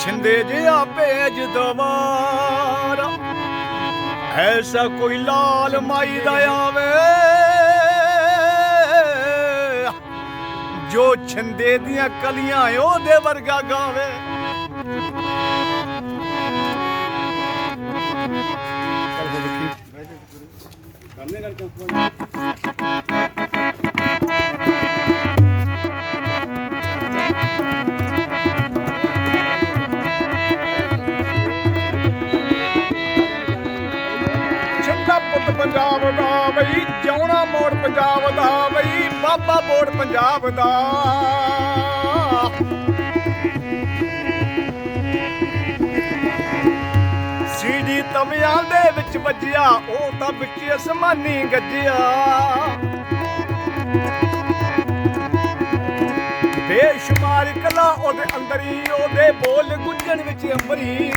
ਛਿੰਦੇ ਜਿਹਾ ਭੇਜ ਦਵਾਰਾ। ਐਸਾ ਕੋਈ ਲਾਲ ਮਾਈ ਦਾ ਆਵੇ, ਜੋ ਛਿੰਦੇ ਦੀਆਂ ਕਲੀਆਂ ਉਹਦੇ ਵਰਗਾ ਗਾਵੇ। ਛਿੰਦਾ ਪੁੱਤ ਪੰਜਾਬ ਦਾ ਬਈ, ਜਾਉਣਾ ਮੋੜ ਪੰਜਾਬ ਦਾ ਬਈ, ਬਾਬਾ ਮੋੜ ਪੰਜਾਬ ਦਾ। ਸੀਡੀ ਤਵਿਆਂ ਦੇ ਵਿੱਚ ਵੱਜਿਆ, ਉਹ ਤਾਂ ਵਿੱਚ ਅਸਮਾਨੀ ਗੱਜਿਆ। ਬੇਸ਼ੁਮਾਰ ਕਲਾ ਉਹਦੇ ਅੰਦਰ ਹੀ, ਉਹਦੇ ਬੋਲ ਗੁੰਜਣ ਵਿੱਚ ਅੰਬਰੀ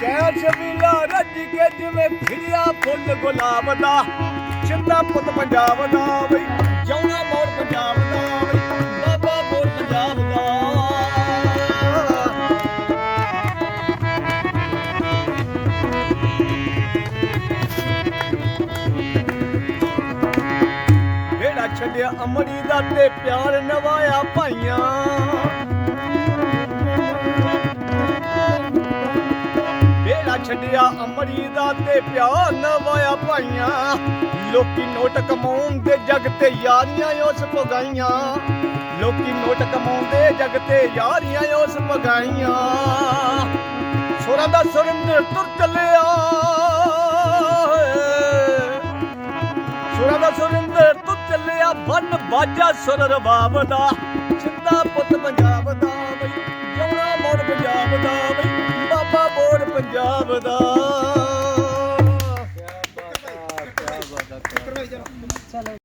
ਸ਼ਹਿਰ ਸ਼ਮੀਲਾ ਰੱਜ ਕੇ ਜਿਵੇਂ ਖਿੜਿਆ ਫੁੱਲ ਗੁਲਾਬ ਦਾ। ਚਿੰਦਾ ਪੁੱਤ ਪੰਜਾਬ ਦਾ ਬਈ, ਜਾਉਣਾ ਮੋੜ ਪੰਜਾਬ ਦਾ ਬਈ, ਬਾਬਾ ਮੋੜ ਪੰਜਾਬ ਦਾ। ਛੱਡਿਆ ਅਮਰੀ ਦਾ ਤੇ ਪਿਆਰ ਨਵਾਇਆ ਭਾਈਆਂ। ਜਿਹੜਾ ਛੱਡਿਆ ਅਮਰੀ ਦਾ ਤੇ ਪਿਆਰ ਨਵਾਇਆ ਭਾਈਆਂ। ਲੋਕੀ ਨੋਟ ਕਮਾਉਣ ਦੇ ਜਗ ਤੇ ਯਾਰੀਆਂ ਉਸ ਪਗਾਈਆਂ ਲੋਕੀ ਨੋਟ ਕਮਾਉਂਦੇ ਜਗ ਤੇ ਯਾਰੀਆਂ ਉਸ ਪਗਾਈਆਂ ਸੁਰਾਂ ਦਾ ਸੁਰਿੰਦਰ ਤੁਰ ਚੱਲਿਆ। ਸੁਰਾਂ ਦਾ ਸੁਰਿੰਦਰ ਤੂੰ ਚੱਲਿਆ। ਬੰਨ ਬਾਜਾ ਸੁਰ ਰਬਾਬ ਦਾ। ਚਿੰਦਾ ਪੁੱਤ ਪੰਜਾਬ ਦਾ। ਰੱਬ ਦਾ ਕੀ ਬਾਤ ਹੈ ਕੀ ਬਾਤ ਹੈ ਚਲੋ